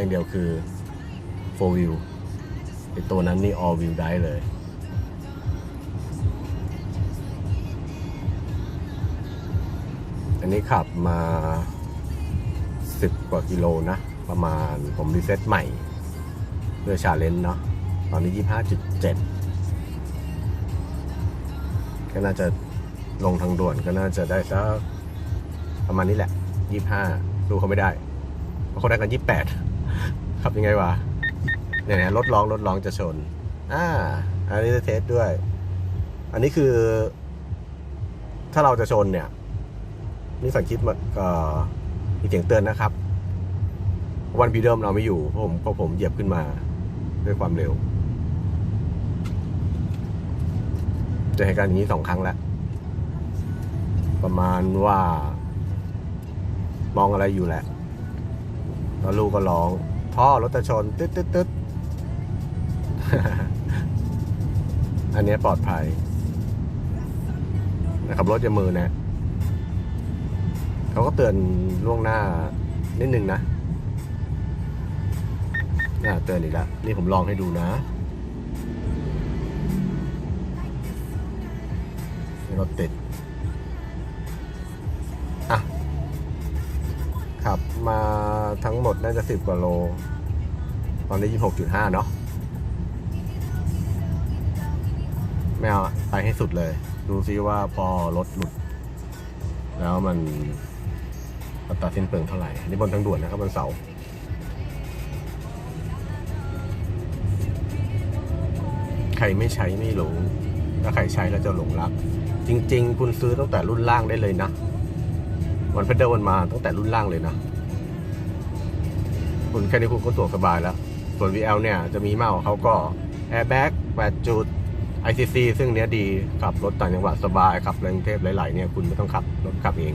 อย่างเดียวคือ 4 wheel ไอตัวนั้นนี่ all wheel ได้เลย อันนี้ขับมา 10 กว่ากิโลนะ ประมาณผมรีเซ็ตใหม่เพื่อชาเลนจ์เนาะตอนนี้ 25.7 ก็น่าจะลงทางด่วนก็น่าจะได้สักประมาณนี้แหละ 25 ดูเขาไม่ได้ เพราะเขาได้กัน 28 ขับยังไงวะเนี่ยนะรถร้องรถร้องจะชน อ่า อันนี้จะเทสด้วย อันนี้คือ ถ้าเราจะชนเนี่ยนี่สังคิดมาเอ่อมีเสียงเตือนนะครับ วันพีเดิมเราไม่อยู่เพราะผมเพราะผมเหยียบขึ้นมาด้วยความเร็วเจอเหตุการณ์อย่างนี้สองครั้งแล้ว ประมาณว่า มองอะไรอยู่แหละ แล้วลูกก็ร้อง ท่อรถจะชน ตึ๊ดตึ๊ดตึ๊ดอันนี้ปลอดภัยนะครับรถจะมือนะเขาก็เตือนล่วงหน้านิดนึงนะน่าเตือนอีกแล้วนี่ผมลองให้ดูนะรถติด อะ ขับมาทั้งหมดน่าจะสิบกว่าโล ตอนนี้ยี่หกจุดห้าเนาะไม่เอาไปให้สุดเลย ดูซิว่าพอรถหลุด แล้วมันอัตราสิ้นเปลืองเท่าไหร่อันนี่บนทางด่วนนะครับบนเสาใครไม่ใช้ไม่หลงถ้าใครใช้แล้วจะหลงรัก จริง ๆ คุณซื้อตั้งแต่รุ่นล่างได้เลยนะ วันเพดเดิลมันมาตั้งแต่รุ่นล่างเลยนะคุณแค่นี้คุณก็ตัวสบายแล้ว ส่วน VL เนี่ยจะมีมากกว่าเขาก็แอร์แบ็ก8จุด ICC ซึ่งเนี้ยดีขับรถต่างจังหวัดสบายขับในกรุงเทพหลาย ๆ เนี่ยคุณไม่ต้องขับรถขับเอง